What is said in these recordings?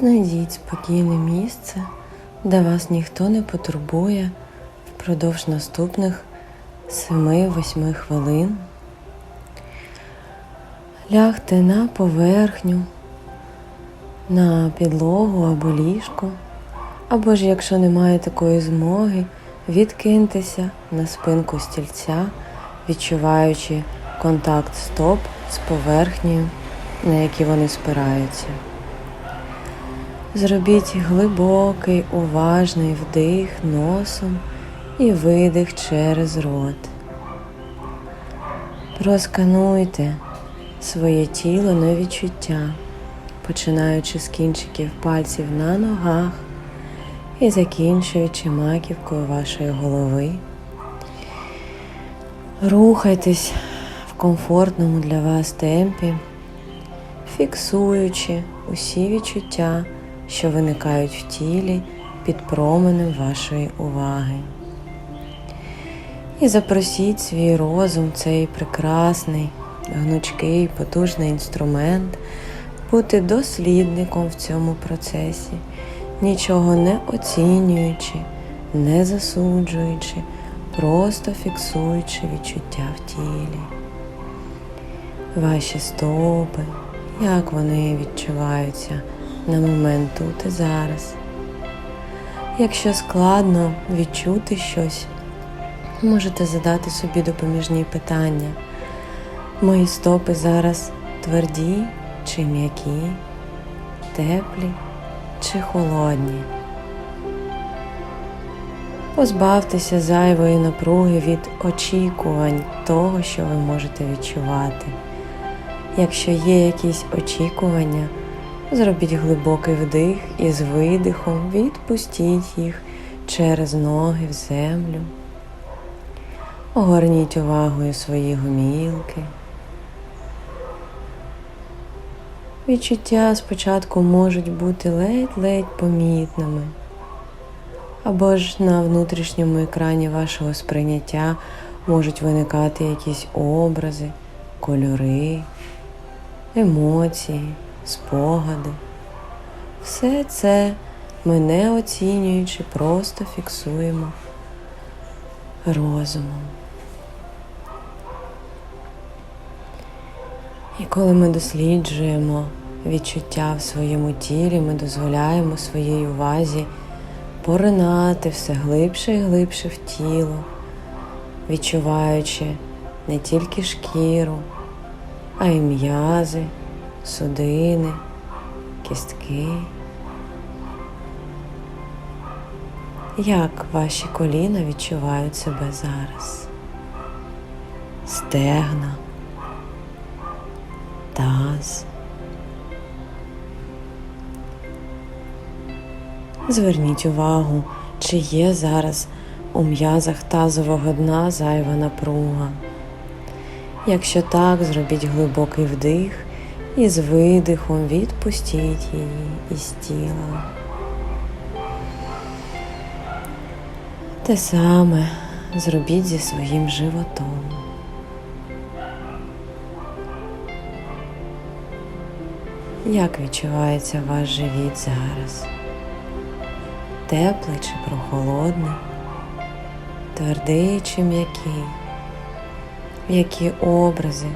Знайдіть спокійне місце, де вас ніхто не потурбує впродовж наступних 7-8 хвилин. Лягте на поверхню, на підлогу або ліжко, або ж, якщо немає такої змоги, відкиньтеся на спинку стільця, відчуваючи контакт стоп з поверхнею, на якій вони спираються. Зробіть глибокий, уважний вдих носом і видих через рот. Проскануйте своє тіло на відчуття, починаючи з кінчиків пальців на ногах і закінчуючи маківкою вашої голови. Рухайтесь в комфортному для вас темпі, фіксуючи усі відчуття, що виникають в тілі під променем вашої уваги. І запросіть свій розум, цей прекрасний, гнучкий, потужний інструмент, бути дослідником в цьому процесі, нічого не оцінюючи, не засуджуючи, просто фіксуючи відчуття в тілі. Ваші стопи, як вони відчуваються на момент тут і зараз. Якщо складно відчути щось, можете задати собі допоміжні питання. Мої стопи зараз тверді чи м'які, теплі чи холодні. Позбавтеся зайвої напруги від очікувань того, що ви можете відчувати. Якщо є якісь очікування, зробіть глибокий вдих і з видихом відпустіть їх через ноги в землю. Огорніть увагою свої гомілки. Відчуття спочатку можуть бути ледь-ледь помітними, або ж на внутрішньому екрані вашого сприйняття можуть виникати якісь образи, кольори, емоції, спогади. Все це ми не оцінюючи, просто фіксуємо розумом. І коли ми досліджуємо відчуття в своєму тілі, ми дозволяємо своїй увазі поринати все глибше і глибше в тіло, відчуваючи не тільки шкіру, а й м'язи, судини, кістки. Як ваші коліна відчувають себе зараз? Стегна, таз. Зверніть увагу, чи є зараз у м'язах тазового дна зайва напруга. Якщо так, зробіть глибокий вдих і з видихом відпустіть її із тіла. Те саме зробіть зі своїм животом. Як відчувається ваш живіт зараз? Теплий чи прохолодний, твердий чи м'який? Які образи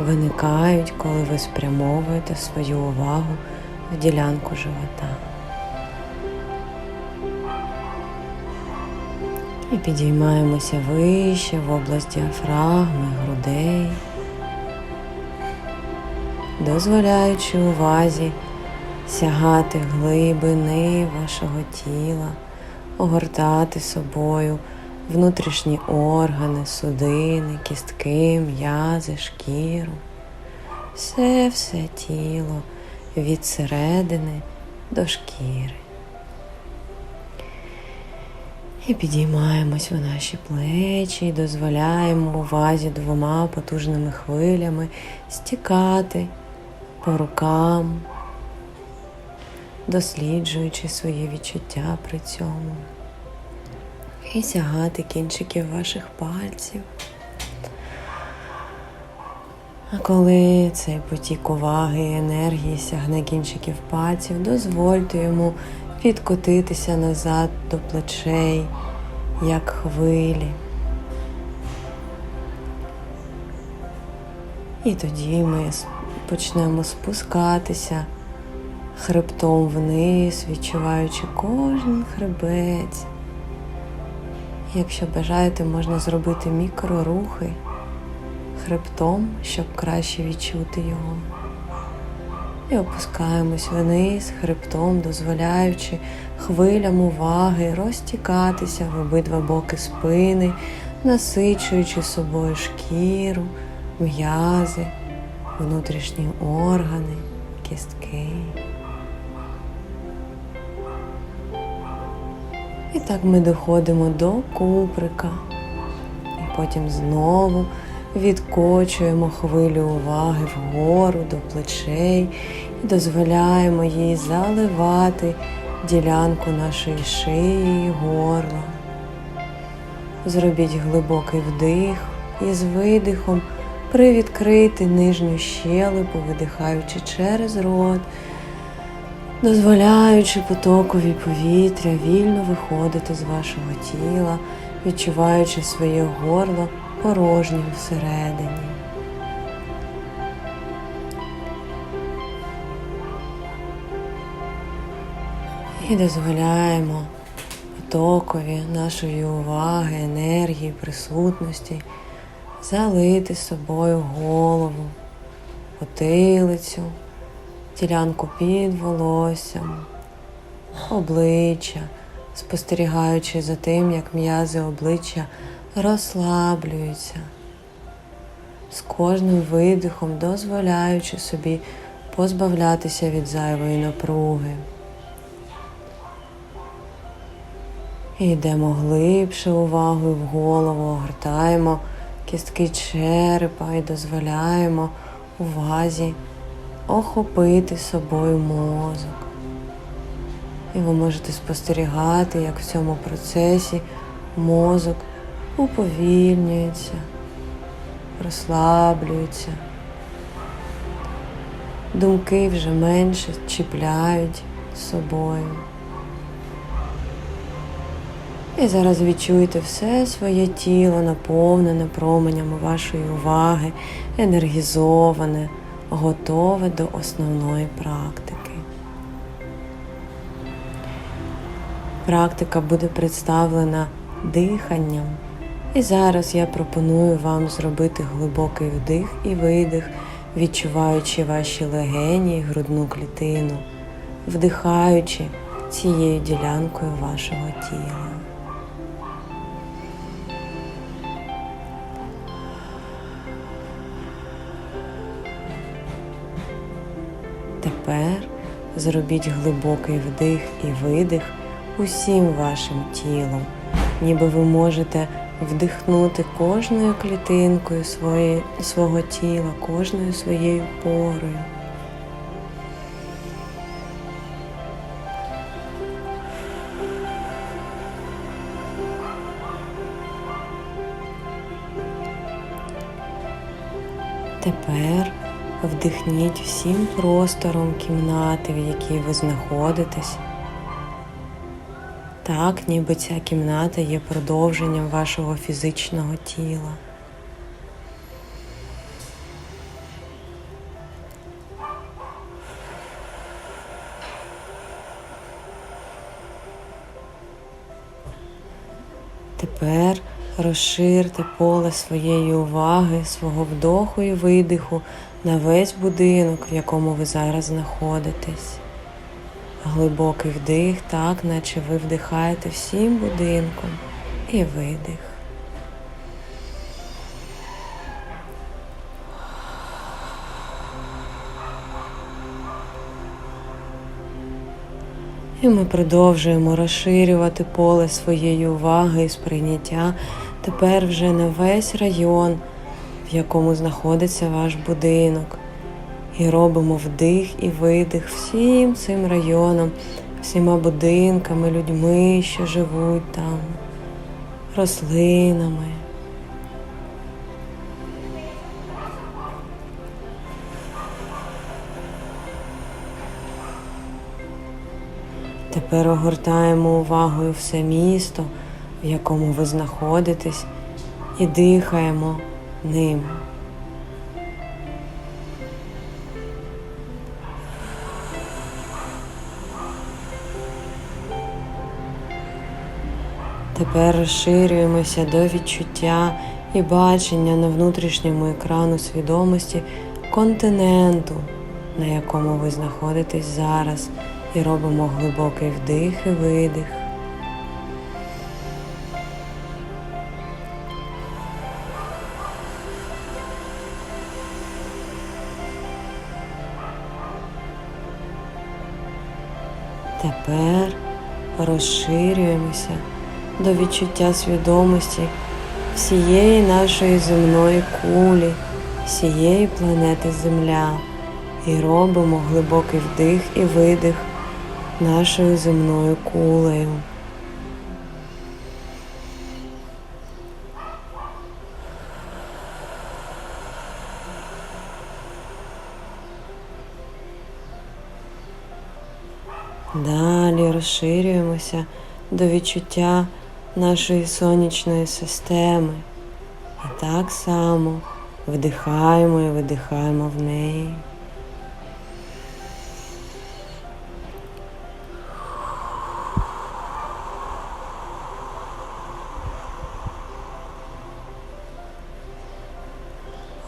виникають, коли ви спрямовуєте свою увагу в ділянку живота? І підіймаємося вище в область діафрагми, грудей, дозволяючи увазі сягати глибини вашого тіла, огортати собою внутрішні органи, судини, кістки, м'язи, шкіру, все все тіло від середини до шкіри. І підіймаємось у наші плечі і дозволяємо увазі двома потужними хвилями стікати по рукам, досліджуючи свої відчуття при цьому. І сягати кінчиків ваших пальців. А коли цей потік уваги і енергії сягне кінчиків пальців, дозвольте йому підкотитися назад до плечей, як хвилі. І тоді ми почнемо спускатися хребтом вниз, відчуваючи кожен хребець. Якщо бажаєте, можна зробити мікрорухи хребтом, щоб краще відчути його. І опускаємось вниз хребтом, дозволяючи хвилям уваги розтікатися в обидва боки спини, насичуючи собою шкіру, м'язи, внутрішні органи, кістки. І так ми доходимо до куприка. І потім знову відкочуємо хвилю уваги вгору до плечей і дозволяємо їй заливати ділянку нашої шиї і горла. Зробіть глибокий вдих і з видихом привідкрити нижню щелепу, видихаючи через рот, дозволяючи потокові повітря вільно виходити з вашого тіла, відчуваючи своє горло порожнім всередині. І дозволяємо потокові нашої уваги, енергії, присутності залити собою голову, потилицю, ділянку під волоссям, обличчя, спостерігаючи за тим, як м'язи обличчя розслаблюються, з кожним видихом дозволяючи собі позбавлятися від зайвої напруги. Йдемо глибше увагою в голову, огортаємо кістки черепа і дозволяємо увазі охопити собою мозок. І ви можете спостерігати, як в цьому процесі мозок уповільнюється, розслаблюється. Думки вже менше чіпляють собою. І зараз відчуйте все своє тіло наповнене променями вашої уваги, енергізоване, готове до основної практики. Практика буде представлена диханням. І зараз я пропоную вам зробити глибокий вдих і видих, відчуваючи ваші легені і грудну клітину, вдихаючи цією ділянкою вашого тіла. Тепер зробіть глибокий вдих і видих усім вашим тілом, ніби ви можете вдихнути кожною клітинкою своє, свого тіла, кожною своєю порою. Тепер вдихніть всім простором кімнати, в якій ви знаходитесь. Так, ніби ця кімната є продовженням вашого фізичного тіла. Тепер розширте поле своєї уваги, свого вдоху і видиху на весь будинок, в якому ви зараз знаходитесь. Глибокий вдих, так, наче ви вдихаєте всім будинком і видих. І ми продовжуємо розширювати поле своєї уваги і сприйняття тепер вже на весь район, в якому знаходиться ваш будинок. І робимо вдих і видих всім цим районом, всіма будинками, людьми, що живуть там, рослинами. Тепер огортаємо увагою все місто, в якому ви знаходитесь, і дихаємо ним. Тепер розширюємося до відчуття і бачення на внутрішньому екрану свідомості континенту, на якому ви знаходитесь зараз, і робимо глибокий вдих і видих. Тепер розширюємося до відчуття свідомості всієї нашої земної кулі, всієї планети Земля і робимо глибокий вдих і видих нашою земною кулею. Далі розширюємося до відчуття нашої сонячної системи. І так само вдихаємо і видихаємо в неї.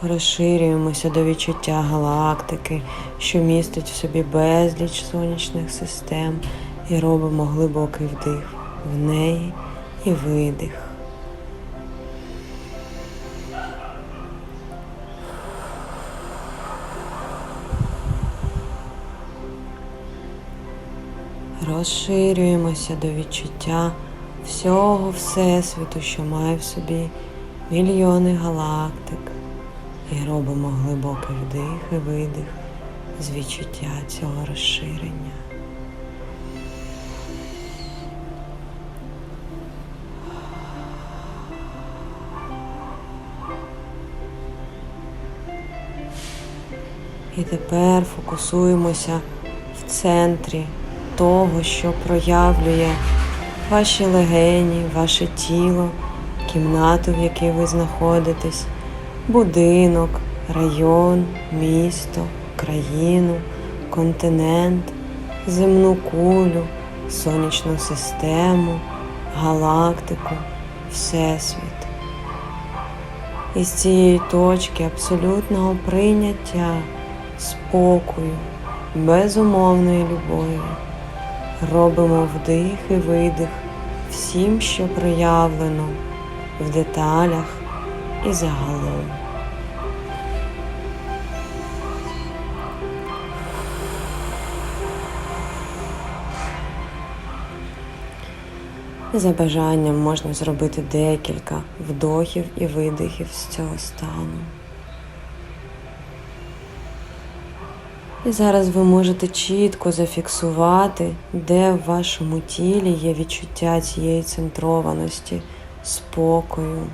Розширюємося до відчуття галактики, що містить в собі безліч сонячних систем, і робимо глибокий вдих в неї і видих. Розширюємося до відчуття всього Всесвіту, що має в собі мільйони галактик, і робимо глибокий вдих і видих з відчуття цього розширення. І тепер фокусуємося в центрі того, що проявлює ваші легені, ваше тіло, кімнату, в якій ви знаходитесь, будинок, район, місто, країну, континент, земну кулю, сонячну систему, галактику, всесвіт. Із цієї точки абсолютного прийняття, спокою, безумовної любові робимо вдих і видих всім, що проявлено в деталях і загалом. За бажанням можна зробити декілька вдохів і видихів з цього стану. І зараз ви можете чітко зафіксувати, де в вашому тілі є відчуття цієї центрованості, спокою,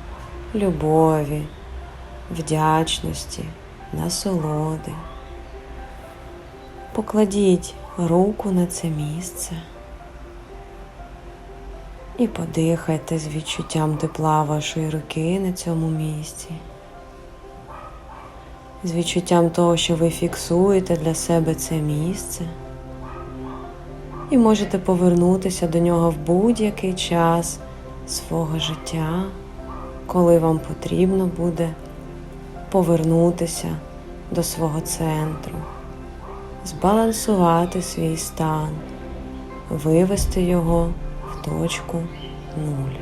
любові, вдячності, насолоди. Покладіть руку на це місце і подихайте з відчуттям тепла вашої руки на цьому місці з відчуттям того, що ви фіксуєте для себе це місце, і можете повернутися до нього в будь-який час свого життя, коли вам потрібно буде повернутися до свого центру, збалансувати свій стан, вивести його в точку нуль.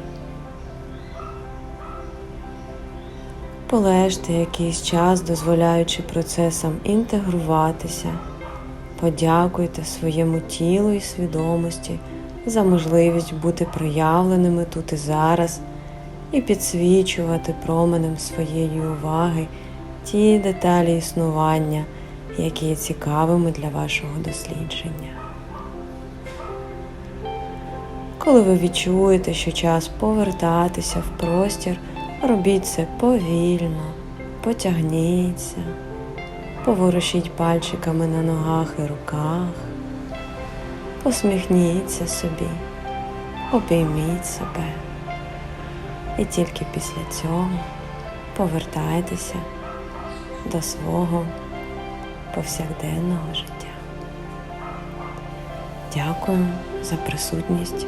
Полежте якийсь час, дозволяючи процесам інтегруватися. Подякуйте своєму тілу і свідомості за можливість бути проявленими тут і зараз і підсвічувати променем своєї уваги ті деталі існування, які є цікавими для вашого дослідження. Коли ви відчуєте, що час повертатися в простір. Робіть це повільно, потягніться, поворушіть пальчиками на ногах і руках, Посміхніться собі, обійміть себе. І тільки після цього повертайтеся до свого повсякденного життя. Дякую за присутність